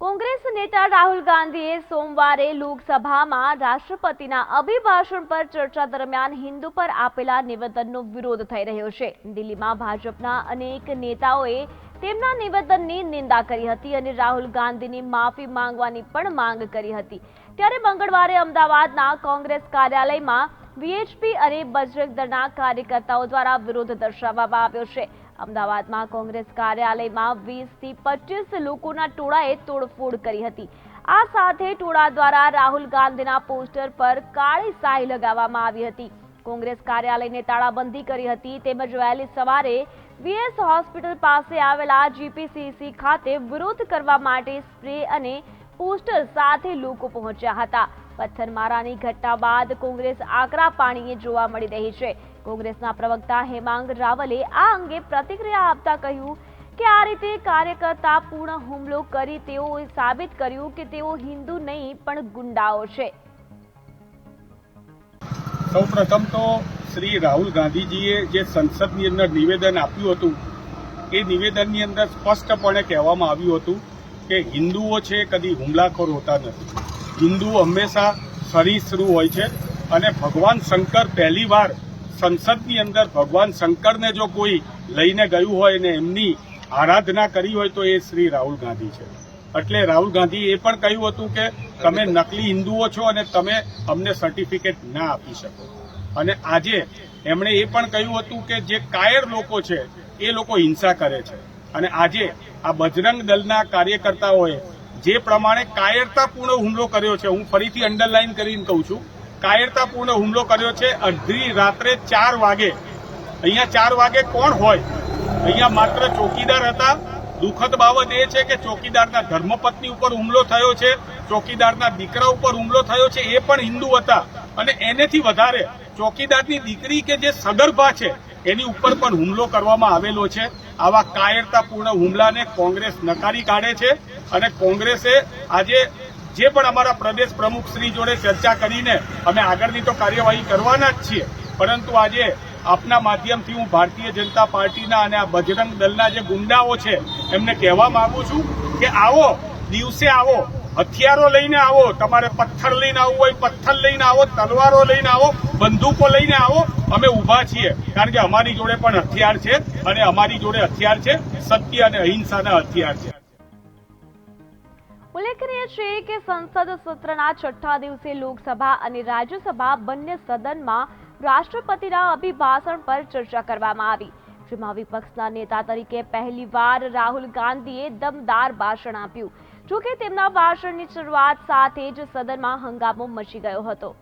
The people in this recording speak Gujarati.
કોંગ્રેસ નેતા રાહુલ ગાંધીએ સોમવારે લોકસભામાં રાષ્ટ્રપતિના અભિભાષણ પર ચર્ચા દરમિયાન હિન્દુ પર આપેલા નિવેદનનો વિરોધ થઈ રહ્યો છે. દિલ્હીમાં ભાજપના અનેક નેતાઓએ તેમના નિવેદનની નિંદા કરી હતી અને રાહુલ ગાંધીની માફી માંગવાની પણ માંગ કરી હતી. ત્યારે મંગળવારે અમદાવાદના કોંગ્રેસ કાર્યાલયમાં વીએચપી અને બજરંગ દળના કાર્યકર્તાઓ દ્વારા વિરોધ દર્શાવવામાં આવ્યો છે. અમદાવાદમાં કોંગ્રેસ કાર્યાલયમાં વીસથી પચીસ લોકોના ટોળાએ તોડફોડ કરી હતી. આ સાથે ટોળા દ્વારા રાહુલ ગાંધીના પોસ્ટર પર કાળી શાહી લગાવવામાં આવી હતી. કોંગ્રેસ કાર્યાલયને તાળાબંધી કરી હતી. તેમજ વહેલી સવારે વીએસ હોસ્પિટલ પાસે આવેલા જીપીસીસી ખાતે વિરોધ કરવા માટે સ્પ્રે અને પોસ્ટર સાથે લોકો પહોંચ્યા હતા. પથ્થરમારાની ઘટના બાદ કોંગ્રેસ આકરા પાણીએ જોવા મળી રહી છે. કોંગ્રેસના પ્રવક્તા હેમાંગ રાવલે આ અંગે પ્રતિક્રિયા આપતા કહ્યું કે આ રીતે કાર્યકર્તા પૂર્ણ હુમલો કરી તેઓએ સાબિત કર્યું કે તેઓ હિન્દુ નહીં, પણ ગુંડાઓ છે. સૌ પ્રથમ તો શ્રી રાહુલ ગાંધીજીએ જે સંસદની અંદર નિવેદન આપ્યું હતું, એ નિવેદનની અંદર સ્પષ્ટપણે કહેવામાં આવ્યું હતું કે હિન્દુઓ છે, કદી હુમલાખોર હોતા નથી. હિન્દુઓ હંમેશા સરીસૃ હોય છે અને ભગવાન શંકર પહેલીવાર સંસદની અંદર ભગવાન શંકરને જો કોઈ લઈને ગયું હોય ને એમની આરાધના કરી હોય તો એ શ્રી રાહુલ ગાંધી છે. એટલે રાહુલ ગાંધી એ પણ કહ્યું હતું કે તમે નકલી હિન્દુઓ છો અને તમે અમને સર્ટિફિકેટ ના આપી શકો. અને આજે એમણે એ પણ કહ્યું હતું કે જે કાયર લોકો છે, એ લોકો હિંસા કરે છે. અને આજે આ બજરંગ દળના કાર્યકર્તાઓએ જે પ્રમાણે કાયરતાપૂર્ણ હુમલો કર્યો છે, હું ફરીથી અંડરલાઈન કરીને કહું છું, કાયરતાપૂર્ણ હુમલો કર્યો છે અડધી રાત્રે ચાર વાગે. અહીંયા ચાર વાગે કોણ હોય? અહીંયા માત્ર ચોકીદાર હતા. દુઃખદ બાબત એ છે કે ચોકીદારના ધર્મપત્ની ઉપર હુમલો થયો છે, ચોકીદારના દીકરા ઉપર હુમલો થયો છે, એ પણ હિન્દુ હતા. અને એનેથી વધારે, ચોકીદારની દીકરી કે જે સગર્ભા છે, એની ઉપર પણ હુમલો કરવામાં આવેલો છે. આવા કાયરતાપૂર્ણ હુમલાને કોંગ્રેસ નકારી કાઢે છે. અને કોંગ્રેસે આજે જે પણ અમારા પ્રદેશ પ્રમુખ શ્રી જોડે ચર્ચા કરીને અમે આગળની તો કાર્યવાહી કરવાના જ છીએ. પરંતુ આજે આપના માધ્યમથી હું ભારતીય જનતા પાર્ટીના અને આ બજરંગ દળના જે ગુંડાઓ છે, એમને કહેવા માંગુ છું કે આવો, દિવસે આવો, હથિયારો લઈને આવો, તમારે પથ્થર લઈને આવવું હોય, પથ્થર લઈને આવો, તલવારો લઈને આવો, બંદૂકો લઈને આવો, અમે ઊભા છીએ. કારણ કે અમારી જોડે પણ હથિયાર છે અને અમારી જોડે હથિયાર છે, સત્ય અને અહિંસાના હથિયાર છે. ઉલ્લેખનીય છે કે સંસદ સત્રના છઠ્ઠા દિવસે લોકસભા અને રાજ્યસભા બંને સદનમાં રાષ્ટ્રપતિના અભિભાષણ પર ચર્ચા કરવામાં આવી, જેમાં વિપક્ષના નેતા તરીકે પહેલીવાર રાહુલ ગાંધીએ દમદાર ભાષણ આપ્યું, જોકે તેમના ભાષણની શરૂઆત સાથે જ સદનમાં હંગામો મચી ગયો હતો.